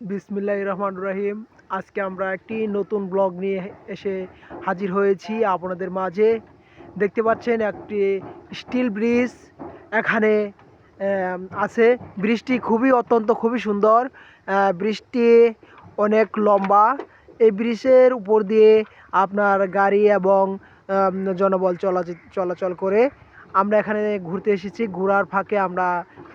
বিসমিল্লাহ রহমান রহিম। আজকে আমরা একটি নতুন ব্লগ নিয়ে এসে হাজির হয়েছি আপনাদের মাঝে। দেখতে পাচ্ছেন একটি স্টিল ব্রিজ এখানে আছে। ব্রিজটি খুবই অত্যন্ত, খুবই সুন্দর। ব্রিজটি অনেক লম্বা। এই ব্রিজের উপর দিয়ে আপনার গাড়ি এবং জনবল চলাচল করে আমরা এখানে ঘুরতে এসেছি। ঘোরার ফাঁকে আমরা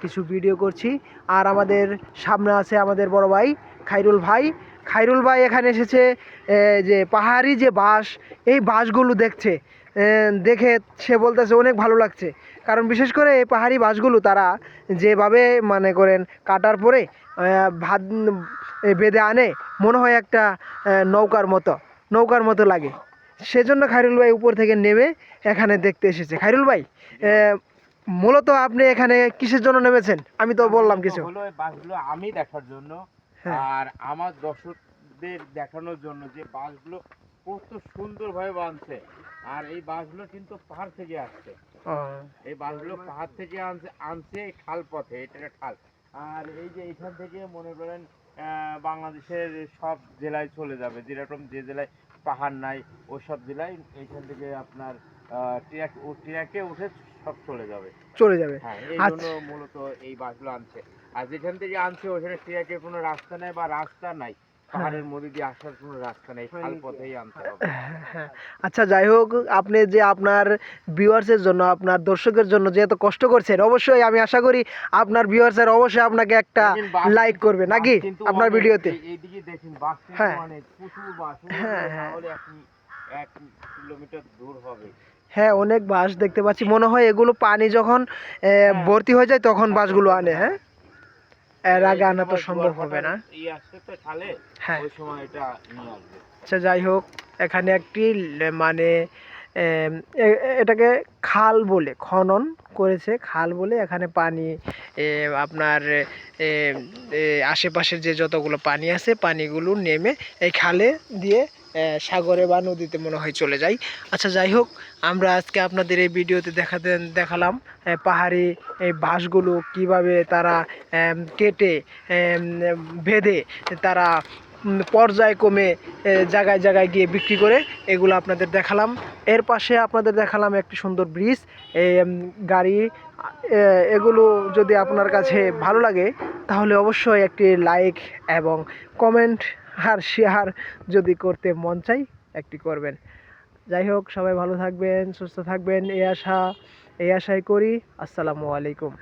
কিছু ভিডিও করছি। আর আমাদের সামনে আছে আমাদের বড় ভাই খাইরুল ভাই। খাইরুল ভাই এখানে এসেছে যে পাহাড়ি যে বাস এই বাসগুলো দেখছে। দেখে সে বলতেছে অনেক ভালো লাগছে। কারণ বিশেষ করে এই পাহাড়ি বাসগুলো তারা যেভাবে মানে করেন, কাটার পরে ভাত বেঁধে আনে, মনে হয় একটা নৌকার মতো নৌকার মতো লাগে। সেজন্য খাইরুল ভাই উপর থেকে নেমে এখানে দেখতে এসেছে। খাইরুল ভাই মূলত আপনি এখানে কিসের জন্য নেমেছেন? আমি তো বললাম কিছু। হলো এই বাসগুলো আমি দেখার জন্য। হ্যাঁ। আর আমার দর্শকদের দেখানোর জন্য যে বাসগুলো কত সুন্দরভাবে বাঁধছে। আর এই বাসগুলো কিন্তু পাহাড় থেকে আসছে। এই বাসগুলো পাহাড় থেকে আনছে আনছে খাল পথে এটা খাল। আর এই যে এখান থেকে মনে করেন আহ, বাংলাদেশের সব জেলায় চলে যাবে। যেরকম যে জেলায় পাহাড় নাই ওই সব জেলায় এইখান থেকে আপনার ট্রাক ও ট্রাকে উঠে সব চলে যাবে। চলে যাবে। হ্যাঁ এই আচ্ছা। জন্য মূলত এই বাসগুলো আনছে। আর যেখান থেকে আনছে ওখানে ট্রাকের কোনো রাস্তা নাই বা রাস্তা নাই। পাহাড়ের মধ্যে দিয়ে আসার কোনো রাস্তা নেই। খাল পথেই আনতে হবে। হ্যাঁ আচ্ছা যাই হোক আপনি যে আপনার ভিউয়ার্সের জন্য আপনার দর্শকের জন্য যে এত কষ্ট করছেন অবশ্যই আমি আশা করি আপনার ভিউয়ার্সের অবশ্যই আপনাকে একটা লাইক করবে। নাকি আপনার ভিডিওতে? এইদিকে দেখেন বাস কিন্তু হ্যাঁ। অনেক। প্রচুর বাস। হ্যাঁ, হ্যাঁ। তাহলে এক এক কিলোমিটার দূর হবে। হ্যাঁ অনেক বাস দেখতে পাচ্ছি। মনে হয় এগুলো পানি যখন ভর্তি হয়ে যায় তখন বাসগুলো আনে হ্যাঁ। এর আগে আনা তো সম্ভব হবে না। হ্যাঁ। আচ্ছা যাই হোক এখানে একটি মানে এটাকে খাল বলে খনন করেছে। খাল বলে এখানে পানি আপনার আশেপাশের যে যতগুলো পানি আছে পানিগুলো নেমে এই খালে দিয়ে সাগরে বা নদীতে মনে হয় চলে যায়। আচ্ছা যাই হোক, আমরা আজকে আপনাদের এই ভিডিওতে দেখাতে, দেখালাম পাহাড়ি এই বাঁশগুলো কীভাবে তারা কেটে বেঁধে তারা পর্যায়ক্রমে জায়গায় জায়গায় গিয়ে বিক্রি করে এগুলো আপনাদের দেখালাম। এর পাশে আপনাদের দেখালাম একটি সুন্দর ব্রিজ। গাড়ি এগুলো যদি আপনার কাছে ভালো লাগে, তাহলে অবশ্যই একটি লাইক এবং কমেন্ট আর শেয়ার যদি করতে মন চাই, একটি করবেন। যাই হোক, সবাই ভালো থাকবেন, সুস্থ থাকবেন, এই আশা, এই আশাই করি। আসসালামু আলাইকুম।